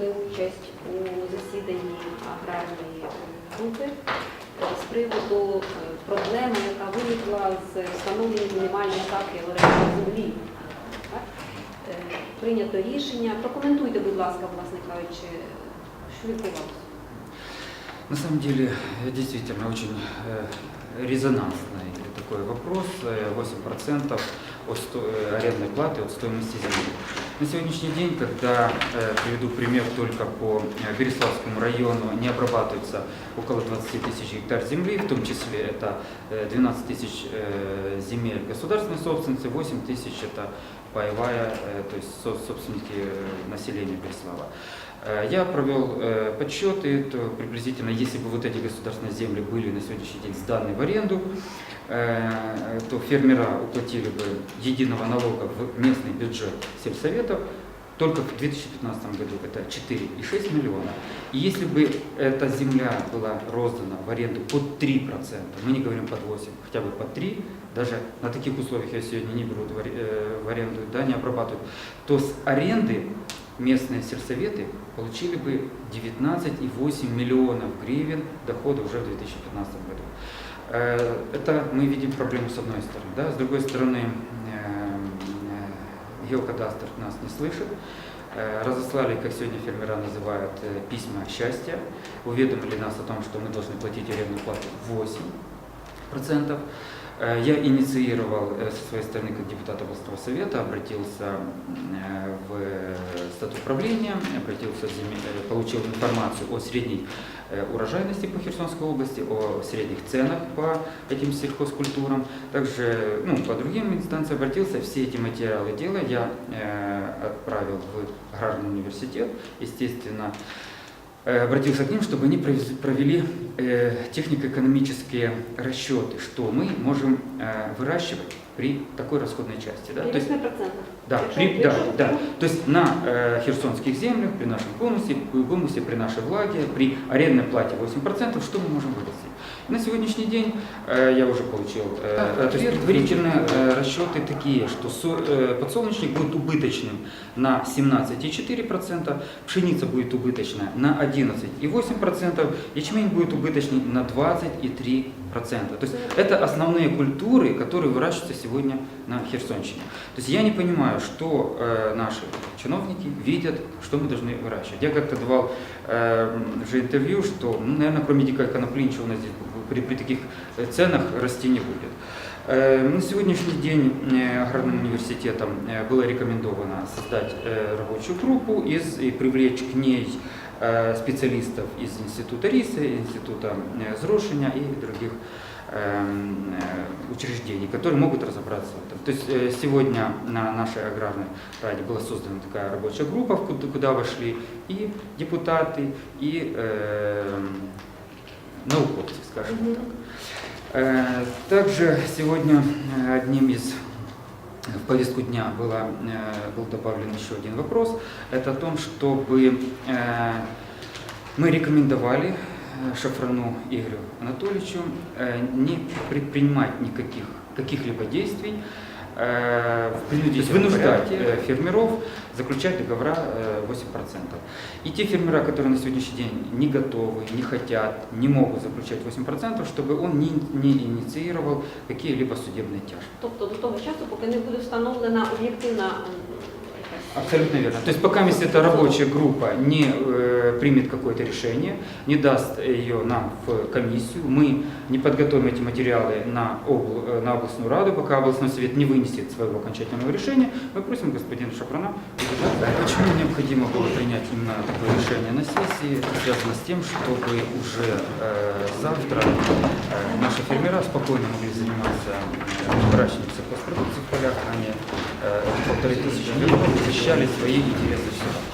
брали участь у засіданні аграрної групи е, з приводу е, проблеми, яка виникла з встановленням мінімальної ставки в оренді землі. Так? Е, Прийнято рішення. Прокоментуйте, будь ласка, власне кажучи, що відбувалося. На самом деле, э, действительно, очень э, резонансный такой вопрос. Э, 8% от сто- э, арендной платы от стоимости земли. На сегодняшний день, когда, э, приведу пример, только по э, Береславскому району не обрабатывается около 20 тысяч гектар земли, в том числе это э, 12 тысяч э, земель государственной собственности, 8 тысяч это паевая, то есть со- собственники населения Береслава. Я провел подсчеты, то приблизительно, если бы вот эти государственные земли были на сегодняшний день сданы в аренду, то фермера уплатили бы единого налога в местный бюджет сельсоветов только в 2015 году это 4,6 миллиона. И если бы эта земля была роздана в аренду под 3%, мы не говорим под 8, хотя бы под 3, даже на таких условиях я сегодня не берут в э, аренду, да, не обрабатывают, то с аренды местные сельсоветы получили бы 19,8 миллионов гривен дохода уже в 2015 году. Э, Это мы видим проблему с одной стороны. Да? С другой стороны, геокадастр нас не слышит. Э, Разослали, как сегодня фермера называют, э, письма счастья, уведомили нас о том, что мы должны платить арендную плату 8%. Э, Я инициировал э, со своей стороны, как депутат областного совета, обратился э, в статут правления, обратился, в получил информацию о средней урожайности по Херсонской области, о средних ценах по этим сельхозкультурам. Также ну, по другим инстанциям обратился, все эти материалы дела я отправил в аграрный университет, естественно, обратился к ним, чтобы они провели э, технико-экономические расчеты, что мы можем э, выращивать при такой расходной части. Да? То есть 8%. да, при, да, да. То есть на э, херсонских землях, при нашем гумусе, гумусе, при нашей влаге, при арендной плате 8%, что мы можем вырастить? На сегодняшний день э, я уже получил э, э, то есть предварительные э, расчеты такие, что со- э, подсолнечник будет убыточным на 17,4%, пшеница будет убыточная на 11,8%, ячмень будет убыточный на 20,3%. То есть это основные культуры, которые выращиваются сегодня на Херсонщине. То есть я не понимаю, что э, наши чиновники видят, что мы должны выращивать. Я как-то давал э, уже интервью, что, ну, наверное, кроме дикой конопли ничего у нас здесь при, при таких э, ценах расти не будет. Э, На сегодняшний день э, аграрным университетом э, было рекомендовано создать рабочую группу из, и привлечь к ней специалистов из Института РИСа, Института э, Зрошения и других эм, э, учреждений, которые могут разобраться в этом. То есть э, сегодня на нашей аграрной раде была создана такая рабочая группа, куда, вошли и депутаты, и эм, науковцы, скажем так. Э, Также сегодня э, одним из в повестку дня было, э, был добавлен еще один вопрос. Это о том, чтобы э, мы рекомендовали э, Шафрану Игорю Анатольевичу не предпринимать никаких каких-либо действий, э, в принудительном то есть вынуждать э, фермеров заключать договора э, 8%. И те фермера, которые на сегодняшний день не готовы, не хотят, не могут заключать 8%, чтобы он не, не инициировал какие-либо судебные тяжбы. Тобто до того часу, поки не буде встановлена об'єктивна м, якась Абсолютно верно. То есть пока эта рабочая группа не э, примет какое-то решение, не даст ее нам в комиссию, мы не подготовим эти материалы на, обл- э, на областную раду, пока областной совет не вынесет своего окончательного решения, мы просим господина Шапрана удержать. Почему необходимо было принять именно такое решение на сессии? Это связано с тем, чтобы уже э, завтра э, наши фермера спокойно могли заниматься э, выращиванием сельхозпродукции в полях, а не э, полторы тысячи гектаров защищали свои интересы.